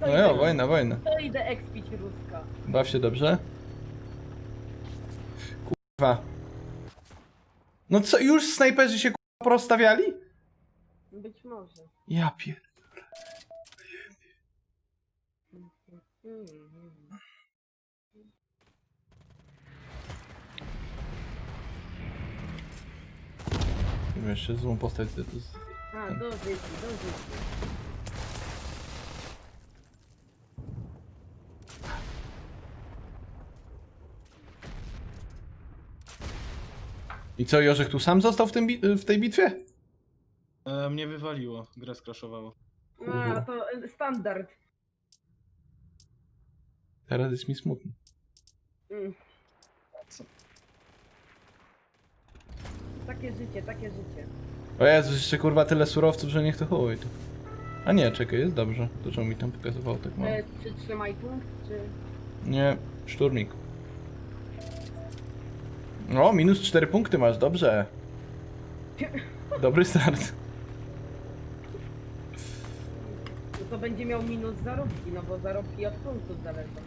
To No idę- jo, wojna, wojna. To idę ekspić Ruska. Baw się dobrze. Kurwa. No co, już snajperzy się kurwa porozstawiali? Być może. Ja pier... Mhm. Jeszcze złą postać z... z... A, do życia, do życia. I co, Jorzek tu sam został w, tym bi- w tej bitwie? E, mnie wywaliło, grę skraszowało. A, to e, standard. Teraz jest mi smutno. Mm. Co? Takie życie, takie życie. O Jezus, jeszcze kurwa tyle surowców, że niech to chuj. tu. A nie, czekaj, jest dobrze. To czemu mi tam pokazywało tak mało? E, przytrzymaj punkt, czy... Nie, szturmik. O, minus 4 punkty masz, dobrze. Dobry start. No to będzie miał minus zarobki, no bo zarobki od punktów zależą.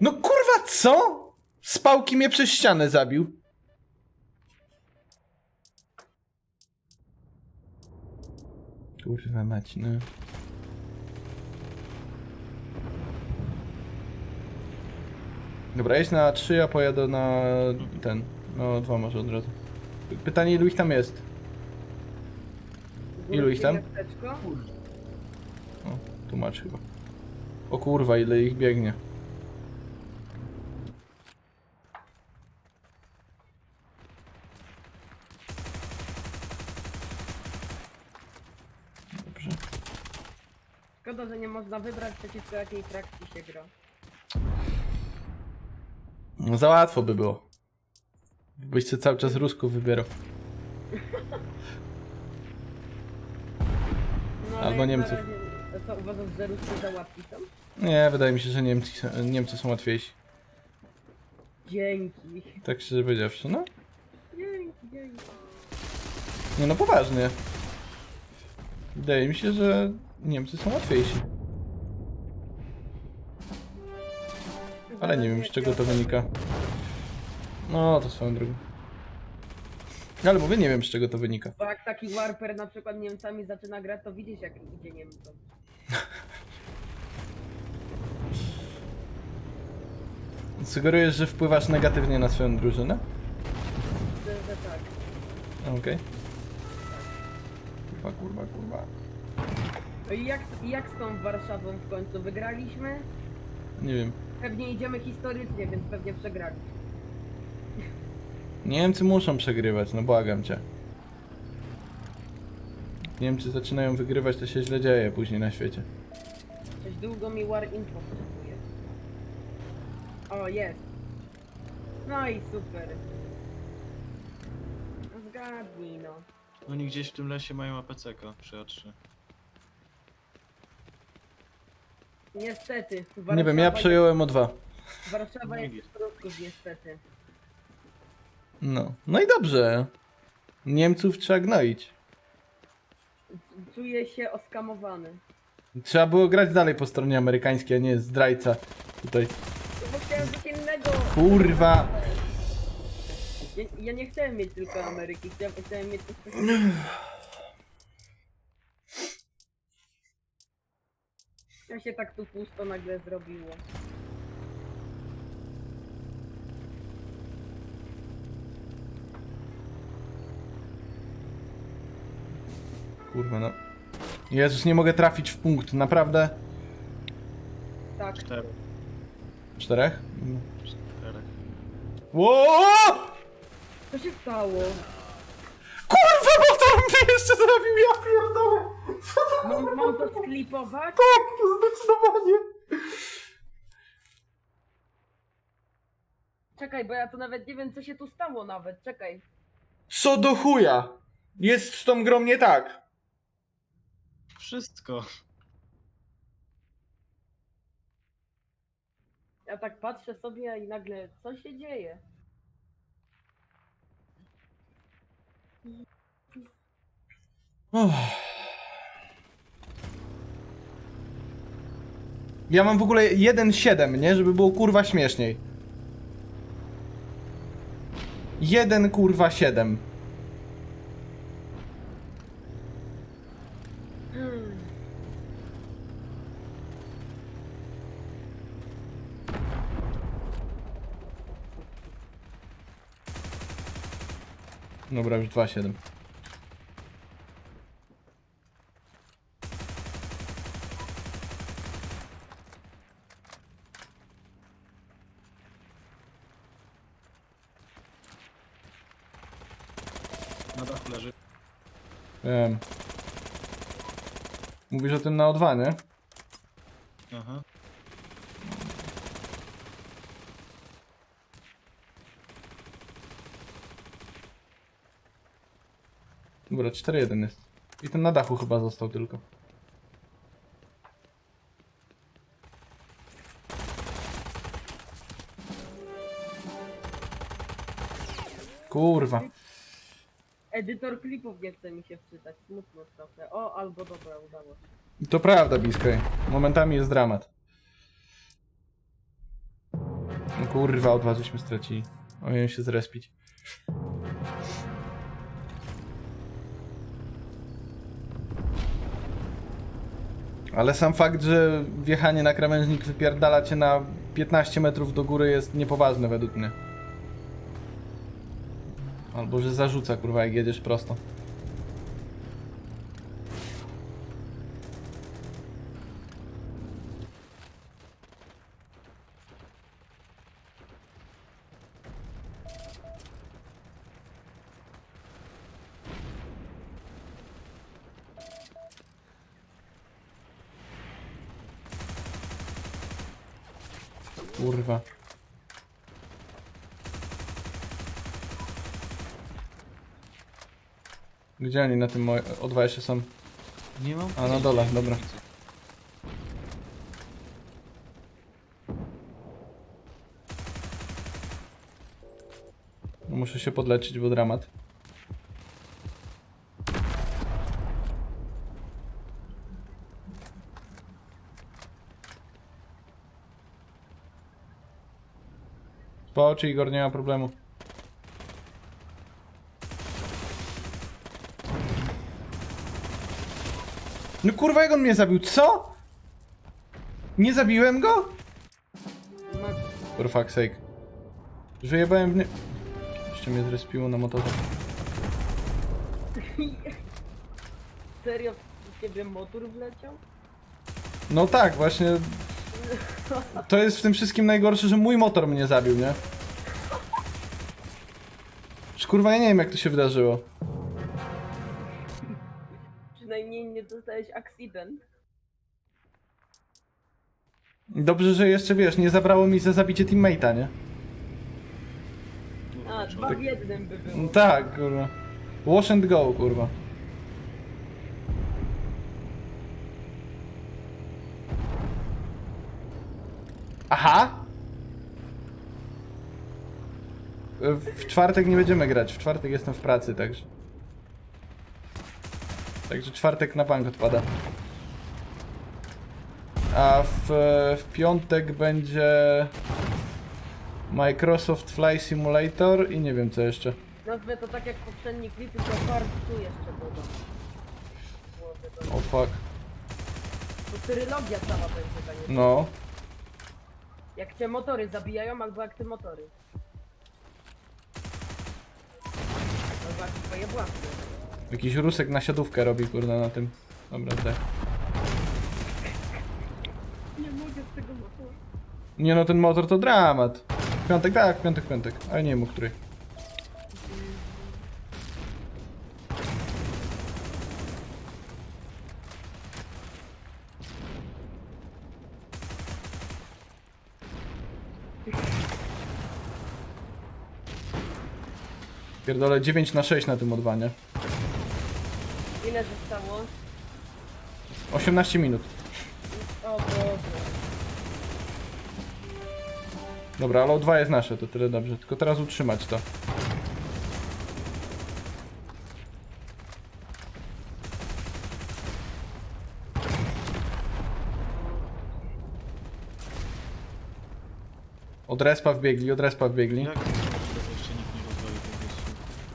No kurwa, co? Z pałki mnie przez ścianę zabił. Kurwa mać, no. Dobra, jedź na 3, ja pojadę na ten. No, dwa może od razu. Pytanie, ilu ich tam jest? Ilu ich tam? O, tłumacz chyba. O kurwa, ile ich biegnie. Dobrze. Szkoda, że nie można wybrać przeciwko jakiej frakcji się gra. No za łatwo by było. Byście cały czas Rusków wybierał. No, Albo jak na Niemców. razie- Co uważasz, że Ruscy za łatwi są? Nie, wydaje mi się, że Niemcy, są- Niemcy są łatwiejsi. Dzięki. Tak szczerze powiedziawszy, no. Dzięki, dzięki. Nie no, poważnie. Wydaje mi się, że Niemcy są łatwiejsi. Ale nie wiem, z czego to wynika. No, to swoją drogą. Ale mówię, nie wiem, z czego to wynika. Bo jak taki Warper na przykład Niemcami zaczyna grać, to widzisz jak idzie Niemcom. Sugerujesz, że wpływasz negatywnie na swoją drużynę? Że, że tak. Okej. Kurwa, kurwa, kurwa. I jak, i jak z tą Warszawą w końcu? Wygraliśmy? Nie wiem. Pewnie idziemy historycznie, więc pewnie przegraliśmy. Niemcy muszą przegrywać, no błagam cię. Niemcy zaczynają wygrywać, to się źle dzieje później na świecie. Coś długo mi War Info potrzebuje. O, jest. No i super. No Zgadnij no. Oni gdzieś w tym lesie mają APC-ka przy A3. Niestety. Nie wiem, ja Warszawa przejąłem o dwa. Warszawa jest z Prusków niestety. No. No i dobrze. Niemców trzeba gnoić. Czuję się oskamowany. Trzeba było grać dalej po stronie amerykańskiej, a nie zdrajca. Tutaj. No Bo chciałem coś innego. Kurwa. Ja, ja nie chciałem mieć tylko Ameryki, chciałem, chciałem mieć coś Ja się tak tu pusto nagle zrobiło. Kurwa, no. Jezus, nie mogę trafić w punkt, naprawdę? Tak. Cztery. Czterech? Czterech. Ło! Co się stało? Kurwa, bo zombie jeszcze zrobił, ja pierdolę! Co to Mam, mam to sklipować? Tak, zdecydowanie! Czekaj, bo ja tu nawet nie wiem, co się tu stało nawet, czekaj. Co do chuja? Jest z tą grą nie tak. Wszystko. Ja tak patrzę sobie i nagle, co się dzieje? Ja mam w ogóle 1,7, nie? Żeby było kurwa śmieszniej. 1 kurwa 7. Hmm. Dobra, już 2,7. Wiem. Mówisz o tym na O2, nie? Aha. Dobra, 4-1 jest. I ten na dachu chyba został tylko. Kurwa. Edytor klipów nie chce mi się wczytać, smutno trochę. O, albo dobra, udało się. To prawda, Biskaj. Momentami jest dramat. No kurwa, O2 żeśmy stracili. Miałem się zrespić. Ale sam fakt, że wjechanie na krawężnik wypierdala cię na 15 metrów do góry jest niepoważne według mnie. Albo że zarzuca kurwa jak jedziesz prosto. Kurwa. Gdzie oni na tym mo- O2 jeszcze są? Nie mam. A, na dole, dobra. Muszę się podleczyć, bo dramat. Po oczy Igor, nie ma problemu. No kurwa, jak on mnie zabił? Co? Nie zabiłem go? For fuck's sake. Że jebałem w nie... Jeszcze mnie zrespiło na motorze. serio w ciebie motor wleciał? No tak, właśnie... To jest w tym wszystkim najgorsze, że mój motor mnie zabił, nie? Że kurwa, ja nie wiem jak to się wydarzyło. Nie dostałeś accident. Dobrze, że jeszcze wiesz, nie zabrało mi za zabicie teammate'a, nie? A, dwa w jednym by było. No tak, kurwa. Wash and go, kurwa. Aha! W czwartek nie będziemy grać, w czwartek jestem w pracy, także... Także czwartek na bank odpada. A w, w piątek będzie... Microsoft Fly Simulator i nie wiem co jeszcze. Nazwę to tak jak poprzedni klip, tylko fart tu jeszcze dodam. O fuck. To trylogia cała będzie, panie. No. Jak cię motory zabijają, albo jak ty motory. Albo jak twoje własne. Jakiś rusek na siadówkę robi, kurna, na tym. Dobra, tak. Nie mogę z tego motoru. Nie no, ten motor to dramat. Piątek, tak, piątek, piątek. Ale nie wiem, o której. Pierdolę 9 na 6 na tym odwanie. Ile zostało? 18 minut. O Boże. Dobra, ale o 2 jest nasze, to tyle dobrze. Tylko teraz utrzymać to. Od respa wbiegli, od respa wbiegli. Jak jeszcze nikt nie rozwalił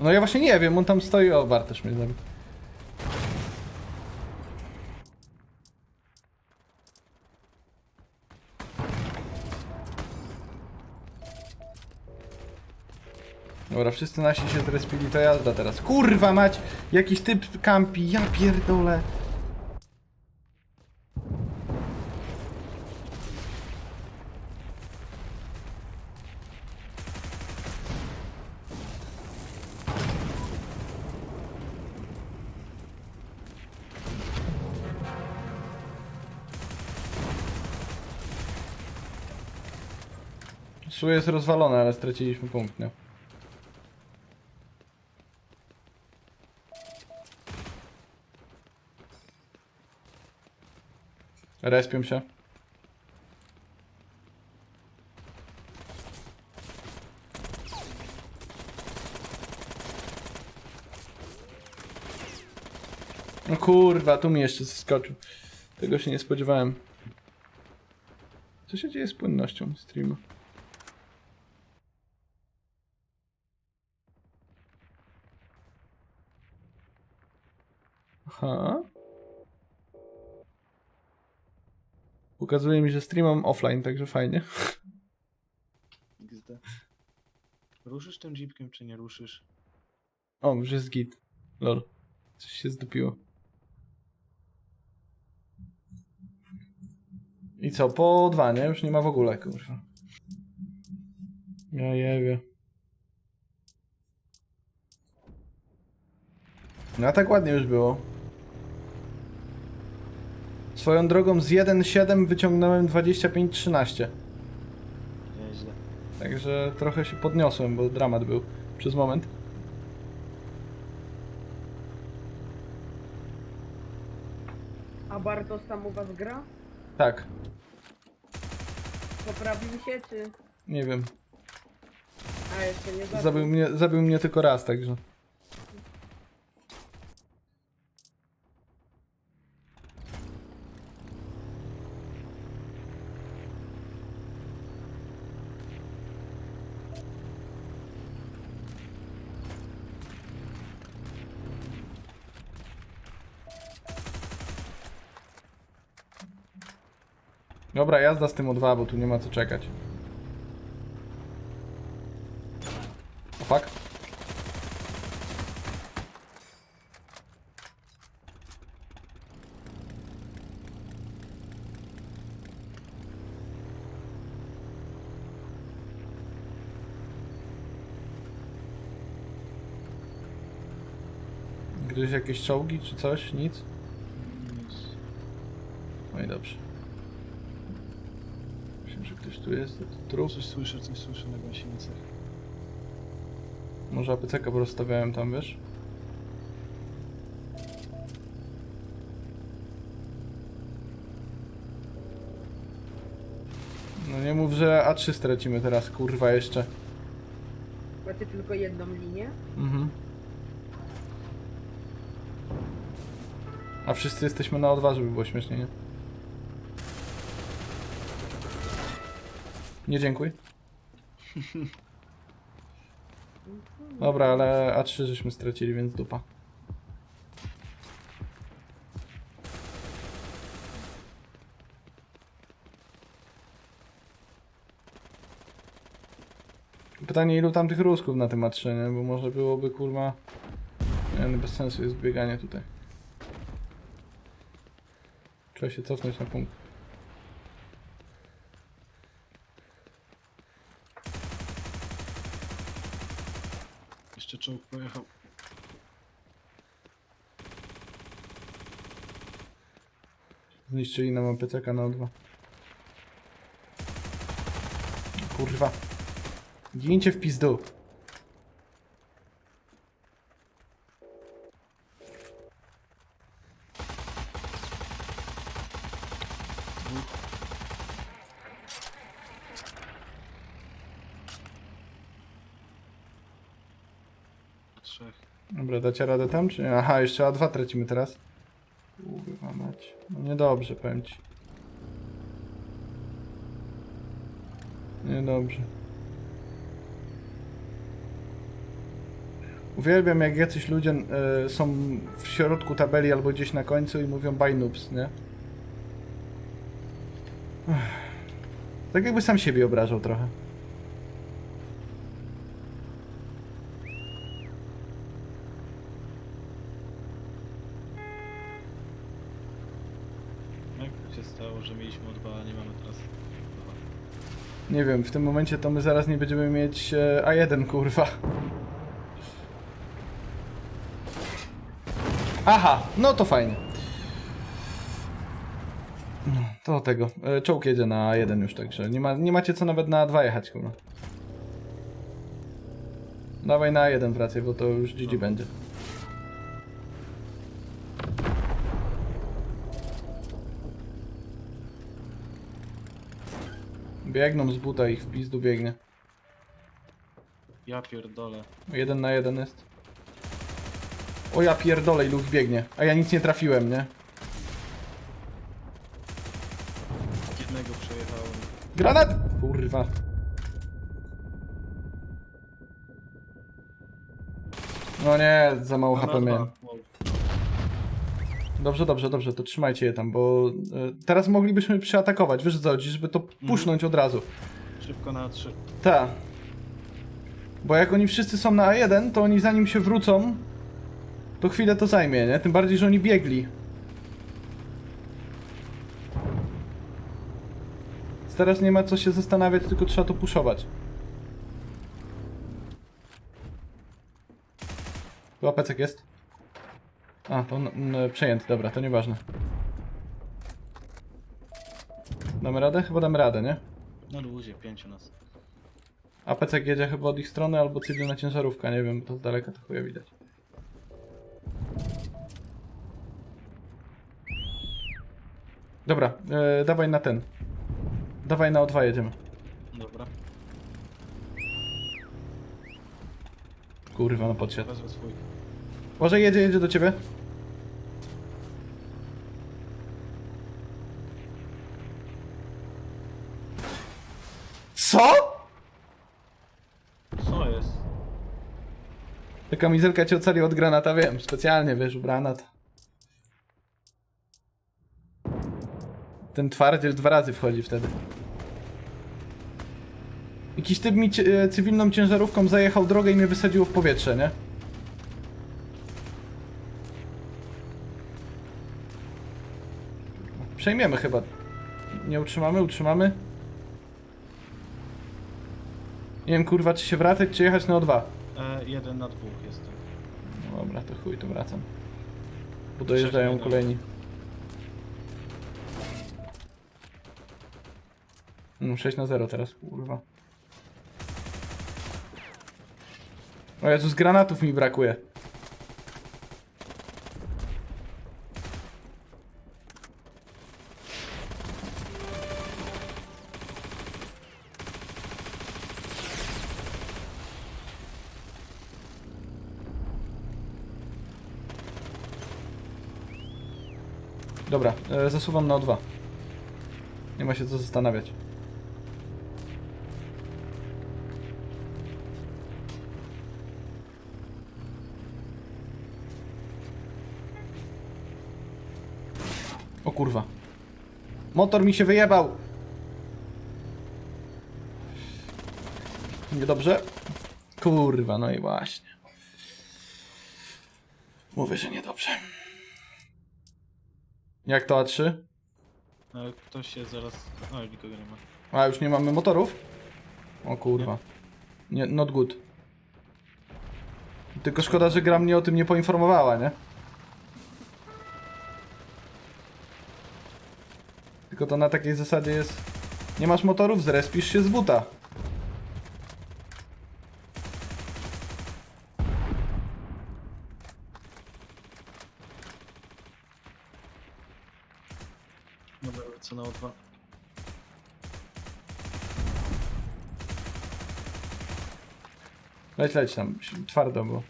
No ja właśnie nie wiem, on tam stoi, o, Bartosz mnie zabił. Dobra, wszyscy nasi się zrespili, to jazda teraz. Kurwa mać! Jakiś typ kampi, ja pierdolę. Szło jest rozwalone, ale straciliśmy punkt, nie? Respią się. No kurwa, tu mi jeszcze zeskoczył. Tego się nie spodziewałem. Co się dzieje z płynnością streama? Aha. Pokazuje mi, że streamam offline, także fajnie. XD. Ruszysz tym jeepkiem, czy nie ruszysz? O, już jest git. Lol. Coś się zdupiło. I co, po dwa, nie? Już nie ma w ogóle, kurwa. Ja jebie. No a tak ładnie już było. Swoją drogą z 1.7 wyciągnąłem 25.13. Nieźle. Także trochę się podniosłem, bo dramat był przez moment. A Bartos tam u was gra? Tak, Poprawił się, czy... nie wiem. A, jeszcze nie zaczął. Zabił mnie, zabił mnie tylko raz, także. Dobra, jazda z tym O2, bo tu nie ma co czekać. O fuck. Gdzieś jakieś czołgi czy coś? Nic? No i dobrze. Myślę, że ktoś tu jest. To trup. Coś słyszę, coś słyszę na gąsienicach. Może APC porozstawiałem tam, wiesz? No nie mów, że A3 stracimy teraz, kurwa, jeszcze. Macie tylko jedną linię? Mhm. A wszyscy jesteśmy na O2, żeby było śmiesznie, nie? Nie dziękuj. Dobra, ale A3 żeśmy stracili, więc dupa. Pytanie, ilu tam tych rusków na tym A3, nie? Bo może byłoby, kurwa... Nie, no bez sensu jest bieganie tutaj. Trzeba się cofnąć na punkt. Jeszcze czołg pojechał. Zniszczyli nam APCK na O2. Kurwa. Gincie w pizdu. Dobra, dacie radę tam, czy nie? Aha, jeszcze A2 tracimy teraz. Kurwa mać. No niedobrze, powiem ci. Niedobrze. Uwielbiam jak jacyś ludzie e, są w środku tabeli albo gdzieś na końcu i mówią buy noobs, nie? Ech. Tak jakby sam siebie obrażał trochę. Jak to się stało, że mieliśmy O2, a nie mamy teraz O2? Nie wiem, w tym momencie to my zaraz nie będziemy mieć e, A1, kurwa. Aha, no to fajnie. No, To tego. E, Czołg jedzie na A1 już, także nie, ma, nie macie co nawet na A2 jechać, kurwa. Dawaj na A1 wracaj, bo to już GG będzie. Biegną z buta ich w pizdu biegnie. Ja pierdolę. Jeden na jeden jest. O ja pierdolę ilu ich biegnie. A ja nic nie trafiłem, nie? Jednego przejechałem. Granat! Kurwa. No nie, za mało HP miałem. Dobrze, dobrze, dobrze, to trzymajcie je tam, bo e, teraz moglibyśmy przeatakować, wiesz co, chodzi, żeby to pusznąć od razu. Szybko na 3. Tak. Bo jak oni wszyscy są na A1, to oni zanim się wrócą, to chwilę to zajmie, nie? Tym bardziej, że oni biegli. Teraz nie ma co się zastanawiać, tylko trzeba to puszować. Chyba pecek jest. A, to przejęty, dobra, to nieważne. Damy radę? Chyba damy radę, nie? Na luzie, pięciu nas. A pecek jedzie chyba od ich strony, albo cywilna ciężarówka, nie wiem, to z daleka to chuja widać. Dobra, e, dawaj na ten. Dawaj na O2 jedziemy. Dobra, Kurwa, no podsiadł. Może jedzie, jedzie do ciebie? Co? Co jest? Ta kamizelka cię ocali od granata, wiem, specjalnie wiesz, granat. Ten twardziel dwa razy wchodzi wtedy. Jakiś typ mi cie- e, cywilną ciężarówką zajechał drogę i mnie wysadziło w powietrze, nie? Przejmiemy chyba. Nie utrzymamy? Utrzymamy? Nie wiem kurwa czy się wracać, czy jechać na O2. E, jeden na dwóch jestem. No dobra, to chuj, to wracam. Bo dojeżdżają kolejni. No 6 na 0 teraz, kurwa. O Jezus, granatów mi brakuje. Dobra, e, zasuwam na O2. Nie ma się co zastanawiać. O kurwa. Motor mi się wyjebał. Niedobrze? Kurwa, no i właśnie. Mówię, że niedobrze. Jak to A3? E, ktoś się zaraz... O, nikogo nie ma. A już nie mamy motorów? O kurwa. Nie, not good. Tylko szkoda, że gra mnie o tym nie poinformowała, nie? Tylko to na takiej zasadzie jest... Nie masz motorów, zrespisz się z buta. Dobra, co na O2. Leć, leć tam, twardo, bo...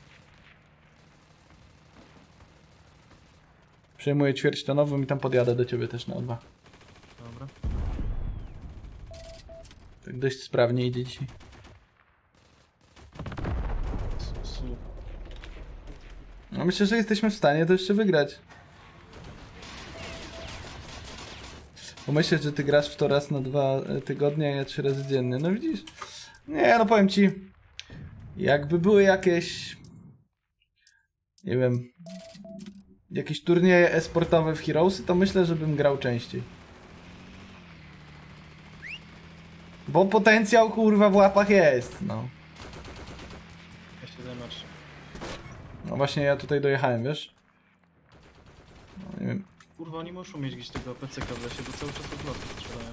Przejmuję ćwierć tonową i tam podjadę do ciebie też na O2. Dobra. Tak dość sprawnie idzie dzisiaj. No myślę, że jesteśmy w stanie to jeszcze wygrać. Bo myślę, że ty grasz w to raz na dwa e, tygodnie, a ja trzy razy dziennie. No widzisz? Nie, no powiem ci. Jakby były jakieś... Nie wiem... Jakieś turnieje e-sportowe w Heroesy, to myślę, że bym grał częściej. Bo potencjał kurwa w łapach jest, no. Ja się trzy. No właśnie ja tutaj dojechałem, wiesz? No, nie wiem. Kurwa, oni muszą mieć gdzieś tego PCK w lesie, bo cały czas od lotu strzelają.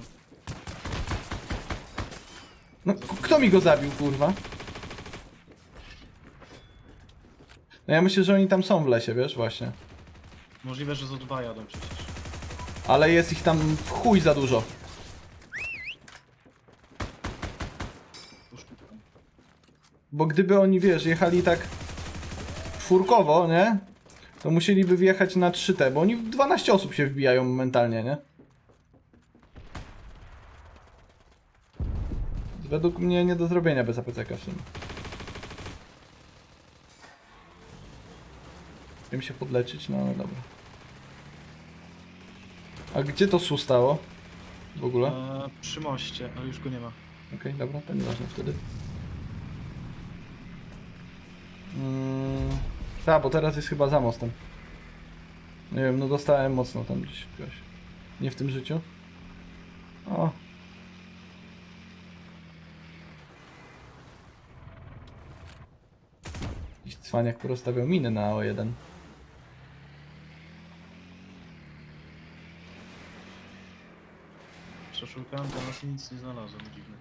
No, k- kto mi go zabił, kurwa? No ja myślę, że oni tam są w lesie, wiesz, właśnie. Możliwe, że z O2 jadą przecież. Ale jest ich tam w chuj za dużo. Bo gdyby oni, wiesz, jechali tak czwórkowo, nie? To musieliby wjechać na 3T, bo oni w 12 osób się wbijają momentalnie, nie? Według mnie nie do zrobienia bez APCK w sumie. Wiem się podleczyć, no ale dobra. A gdzie to SU stało? W ogóle? Eee, przy moście, ale już go nie ma. Okej, dobra, to nieważne wtedy. Mm, tak, bo teraz jest chyba za mostem. Nie wiem, no dostałem mocno tam gdzieś jakoś. Nie w tym życiu. O. Jakiś cwaniak porozstawiał miny na O1. Przeszukałem, to nas nic nie znalazłem, dziwne.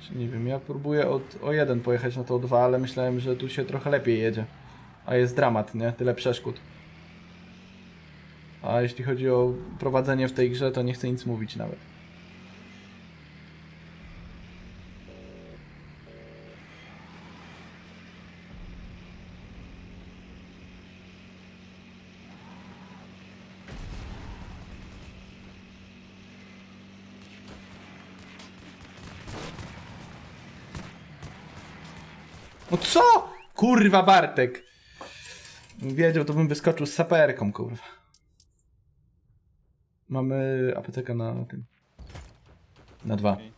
Czy nie wiem, ja próbuję od O1 pojechać na to O2, ale myślałem, że tu się trochę lepiej jedzie. A jest dramat, nie? Tyle przeszkód. A jeśli chodzi o prowadzenie w tej grze, to nie chcę nic mówić nawet. No co? Kurwa Bartek! Wiedział, to bym wyskoczył z saperką, kurwa. Mamy aptekę na tym. Na dwa. Okej.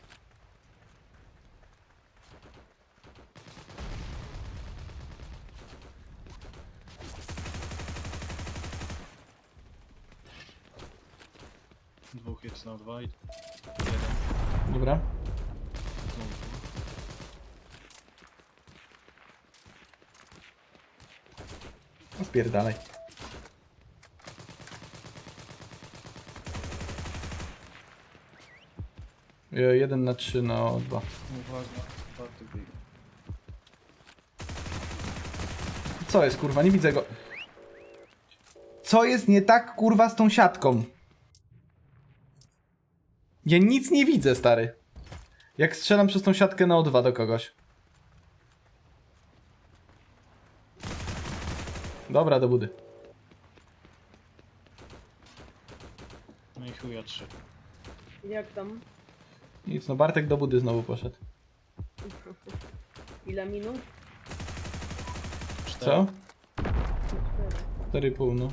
Dwóch jest na dwa i jeden. Dobra. Znowu. No spierdalaj. E, Jeden na trzy na O2. Uwaga, Bartek wyjdzie. Co jest kurwa? Nie widzę go. Co jest nie tak kurwa z tą siatką? Ja nic nie widzę, stary. Jak strzelam przez tą siatkę na O2 do kogoś. Dobra, do budy. No i chuja trzy. Jak tam? Nic, no Bartek do budy znowu poszedł. Ile minut? Cztery. Co? Cztery. 4,5 no.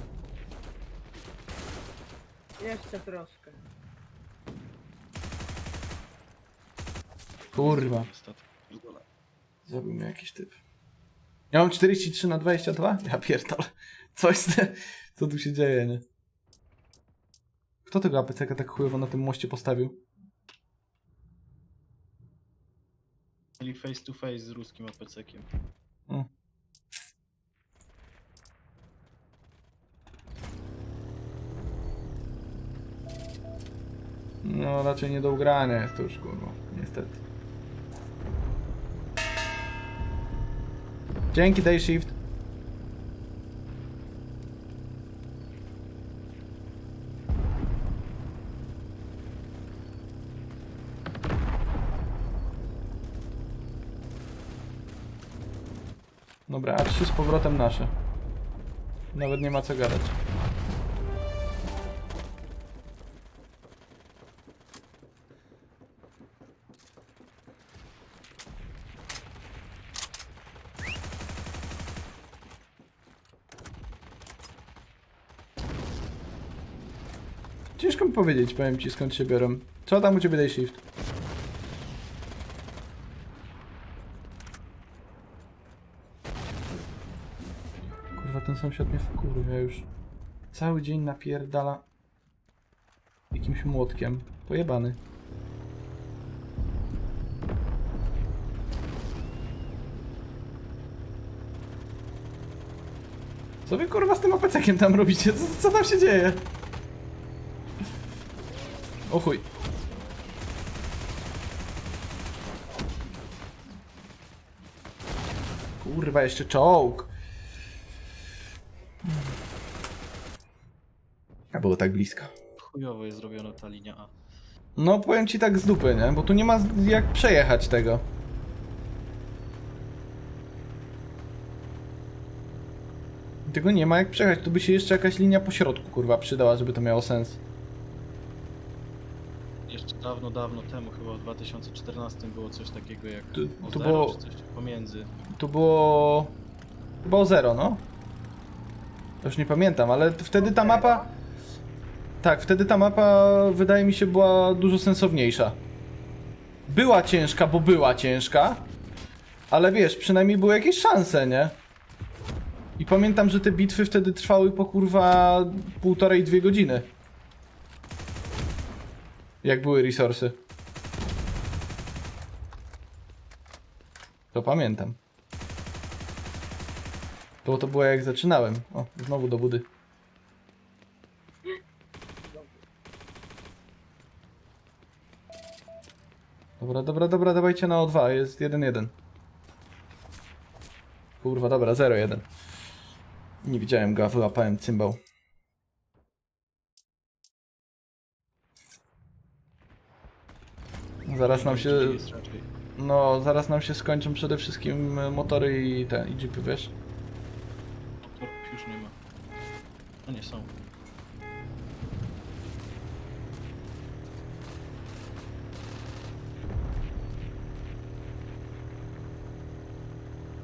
Jeszcze troszkę. Kurwa. Niestety. Zabił mnie jakiś typ. Ja mam 43 na 22? Ja pierdolę. Co jest... Co tu się dzieje, nie? Kto tego APC tak chujowo na tym moście postawił? Mieli face to face z ruskim APC-kiem. No raczej nie do ugrania jest to już kurwa, niestety. Dzięki Day Shift. Dobra, a trzy z powrotem nasze. Nawet nie ma co gadać. Powiedzieć, powiem ci skąd się biorą. Co tam u ciebie day shift? Kurwa, ten sąsiad mnie wkurwia już. Cały dzień napierdala jakimś młotkiem. Pojebany. Co wy kurwa z tym opecekiem tam robicie? Co, co tam się dzieje? O chuj. Kurwa, jeszcze czołg. A było tak blisko. Chujowo jest zrobiona ta linia A. No powiem ci tak z dupy, nie? Bo tu nie ma z- jak przejechać tego. Tego nie ma jak przejechać, tu by się jeszcze jakaś linia po środku kurwa przydała, żeby to miało sens. Jeszcze dawno, dawno temu, chyba w 2014 było coś takiego jak Tu- o tu zero, było- czy coś pomiędzy. Tu było... Chyba o zero, no. Już nie pamiętam, ale t- wtedy ta mapa... Tak, wtedy ta mapa wydaje mi się była dużo sensowniejsza. Była ciężka, bo była ciężka, ale wiesz, przynajmniej były jakieś szanse, nie? I pamiętam, że te bitwy wtedy trwały po kurwa półtorej, dwie godziny. Jak były resursy. To pamiętam. To to było jak zaczynałem. O, znowu do budy. Dobra, dobra, dobra, dawajcie na O2, jest 1-1. Kurwa, dobra, 0-1. Nie widziałem go, wyłapałem cymbał. Zaraz nam się... No, zaraz nam się skończą przede wszystkim e, motory i te, i jeepy, wiesz? Motorów już nie ma. No nie są.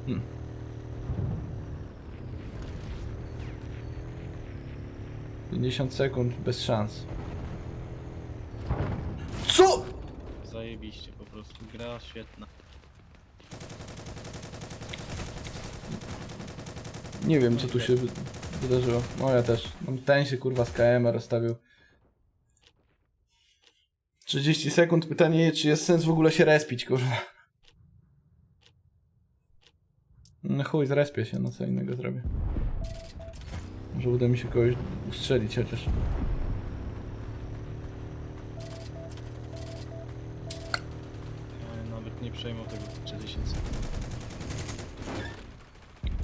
Hmm. Pięćdziesiąt sekund, bez szans. Co? Zajebiście po prostu. Gra świetna. Nie wiem, co tu się wy- wydarzyło. No ja też. Mam ten się kurwa z KM rozstawił. 30 sekund, pytanie, czy jest sens w ogóle się respić, kurwa. No chuj, zrespię się, no co innego zrobię. Może uda mi się kogoś ustrzelić chociaż. Nie przejmą tego 30 sekund.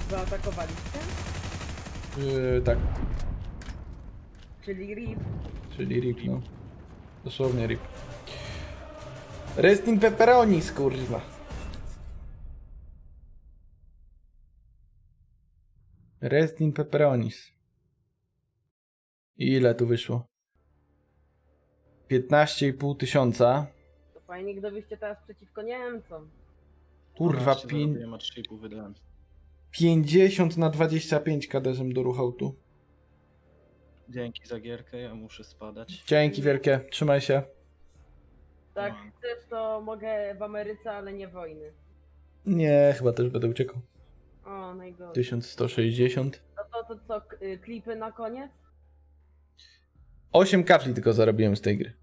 Zaatakowaliście? Yy, tak, Czyli RIP. czyli rip, no. Dosłownie rip. Rest in pepperonis, kurwa. Rest in pepperonis. Ile tu wyszło? 15,5 tysiąca. Fajnie, gdybyście teraz przeciwko Niemcom. Kurwa, 12 pię- zarobiłem, a 3,5 wydałem. 50 na 25 kaderzem doruchał tu. Dzięki za gierkę, ja muszę spadać. Dzięki wielkie, trzymaj się. Tak, No. chcesz, to mogę w Ameryce, ale nie wojny. Nie, chyba też będę uciekał. O, najgorzej. 1160. No to, to co, k- y, klipy na koniec? 8 kafli tylko zarobiłem z tej gry.